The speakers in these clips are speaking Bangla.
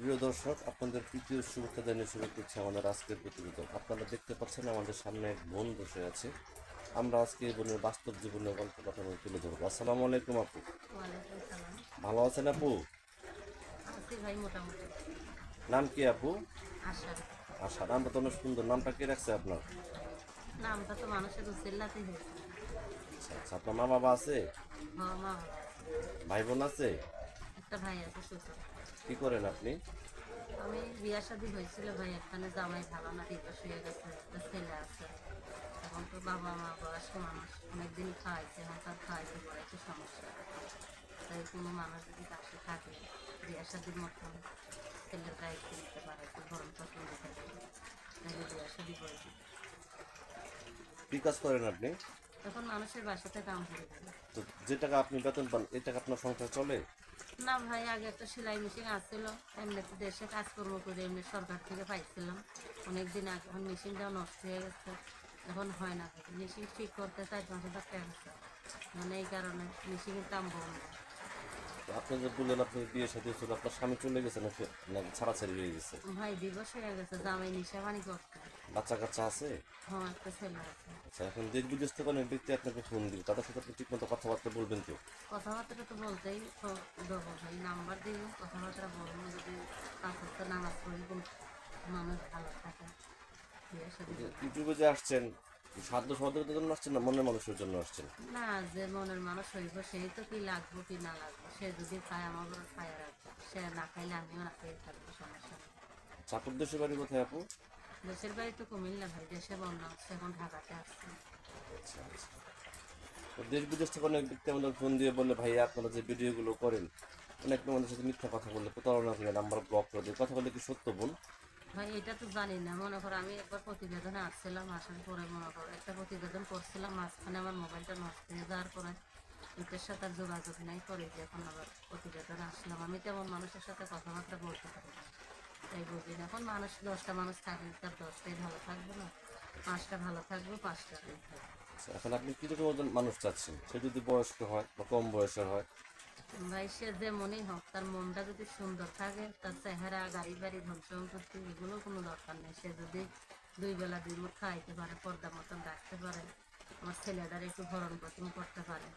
প্রিয় দর্শক আপনাদের তৃতীয় শুভেচ্ছা জানিয়ে শুরু করছি আমাদের আজকের প্রতিবেদন। আপনারা দেখতে পাচ্ছেন আমাদের সামনে এক বোন বসে আছে। আমরা আজকে এই বোনের বাস্তব জীবনের গল্প কথা বলে তুলে ধরবো। আসসালামু আলাইকুম আপু। ভালো আছেন আপু? নাম কি আপু? আশা নামটা তো অনেক সুন্দর। নামটা কে রাখছে আপনার? নামটা তো মানুষের উচিল্লাতেই আচ্ছা আচ্ছা। আপনার মা বাবা আছে? ভাই বোন আছে? একটা ভাই আছে শ্বশুর কি করেন আপনি? আমি বিয়া শাদি হয়েছিল ভাই এখানে জামাই ভালো না দিতে শুয়ে গেছে একটা ছেলে আছে। এখন তো বাবা মা বয়স্ক মানুষ অনেকদিন খাওয়াইছে এখন তার খাওয়াইতে পড়াইতে সমস্যা। তাই কোনো মানুষ যদি পাশে থাকে বিয়া শাদির মতন ছেলের দায়িত্ব নিতে পারে একটু গরম পছন্দ থাকে তাহলে বিয়া শাদি করে দিই কি কাজ করেন আপনি? তখন মানুষের বাসাতে কাম করে তো যে টাকা আপনি বেতন পান এই টাকা আপনার সংসার চলে? না ভাই, আগে একটা সেলাই মেশিন আসছিল, এমনিতে দেশে কাজকর্ম করে এমনি সরকার থেকে পাইছিলাম। অনেকদিন আগে এখন মেশিনটা নষ্ট হয়ে গেছে, এখন হয় না। মেশিন ঠিক করতে চার পাঁচ হাজার টাকা মানে এই কারণে মেশিনের দাম বন্ধ আপনি যে বললেন আপনি বিয়ে সাথে ছিল আপনার স্বামী চলে গেছে নাকি? নাকি ছাড়াছাড়ি হয়ে গেছে? ভাই দিবস হয়ে গেছে জামাই নিশা পানি করতে। বাচ্চা কাচ্চা আছে? হ্যাঁ একটা ছেলে আছে। আচ্ছা এখন দেশ বিদেশ থেকে অনেক ব্যক্তি আপনাকে ফোন দিবে তাদের সাথে আপনি ঠিকমতো কথাবার্তা বলবেন তো কথাবার্তা তো বলতেই তো দেবো ভাই নাম্বার দিব কথাবার্তা বলব যদি পাঁচ নামাজ পড়ি মানুষ ভালো থাকে। ইউটিউবে যে আসছেন সাধ্য সহযোগিতার জন্য আসছেন না মনের মানুষের জন্য আসছেন না? যে মনের মানুষ হইব সেই তো কি লাগবো কি না লাগবো? সে যদি খায় আমার খায় রাখবে সে না খাইলে আমিও না খেয়ে থাকব সমস্যা চাকুর দেশের বাড়ি কোথায় আপু? দেশের বাড়ি তো কুমিল্লা ভাই দেশে বন্যা হচ্ছে এখন ঢাকাতে আসছে আচ্ছা আচ্ছা। দেশ বিদেশ থেকে অনেক ব্যক্তি আমাদের ফোন দিয়ে বললে ভাই আপনারা যে ভিডিওগুলো করেন অনেক আমাদের সাথে মিথ্যা কথা বললে প্রতারণা করে নাম্বার ব্লক করে দিয়ে। কথা বলে কি সত্য বল? ভাই এটা তো জানি না মনে করো আমি একবার প্রতিবেদনে আসছিলাম আসার পরে মনে করো একটা প্রতিবেদন করছিলাম মাঝখানে আমার মোবাইলটা নষ্ট হয়ে যাওয়ার পরে এটার সাথে আর যোগাযোগ নাই করে যে এখন আবার প্রতিবেদনে আসলাম। আমি তেমন মানুষের সাথে কথাবার্তা বলতে পারি না তাই বুঝি না। এখন মানুষ দশটা মানুষ থাকলে তার দশটাই ভালো থাকবে না পাঁচটা ভালো থাকবে পাঁচটা থাকবে আচ্ছা, এখন আপনি কীরকম মানুষ চাচ্ছেন? সে যদি বয়স্ক হয় বা কম বয়সের হয় সে যে মনেই হোক তার মনটা যদি সুন্দর থাকে তার চেহারা গাড়ি বাড়ি ধন সম্পত্তি এগুলো কোনো দরকার নেই। সে যদি দুই বেলা দুই মুখ খাইতে পারে পর্দা মতন রাখতে পারে আমার ছেলেদের একটু ভরণ পোষণ করতে পারে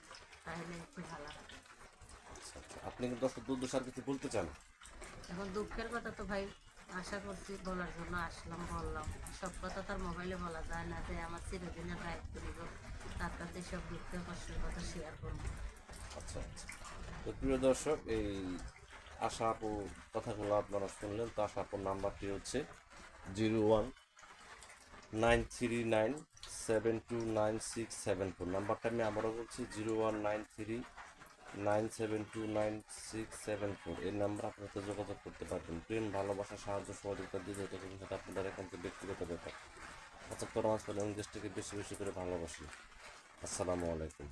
তাহলে একটু ভালো আপনি কিন্তু কিছু বলতে চান? এখন দুঃখের কথা তো ভাই আশা করছি বলার জন্য আসলাম বললাম। সব কথা তার মোবাইলে বলা যায় না যে আমার চিরদিনের দায়িত্ব করিব তার কাছে সব দুঃখের কষ্টের কথা শেয়ার করব। আচ্ছা আচ্ছা। তো প্রিয় দর্শক, এই আশা আপু কথাগুলো আপনারা শুনলেন, তো আশা আপুর নাম্বারটি হচ্ছে zero one nine three nine seven two nine six seven four. নাম্বারটা আমি আবারও বলছি, zero one nine three nine seven two nine six seven four. এই নাম্বার আপনার সাথে যোগাযোগ করতে পারবেন। প্রেম, ভালোবাসা, সাহায্য, সহযোগিতা দিয়ে যেতে পারবেন সেটা আপনাদের একান্ত ব্যক্তিগত ব্যাপার। আচ্ছা তোর মাছ পেলে দেশটাকে বেশি বেশি করে ভালোবাসি। আসসালামু আলাইকুম।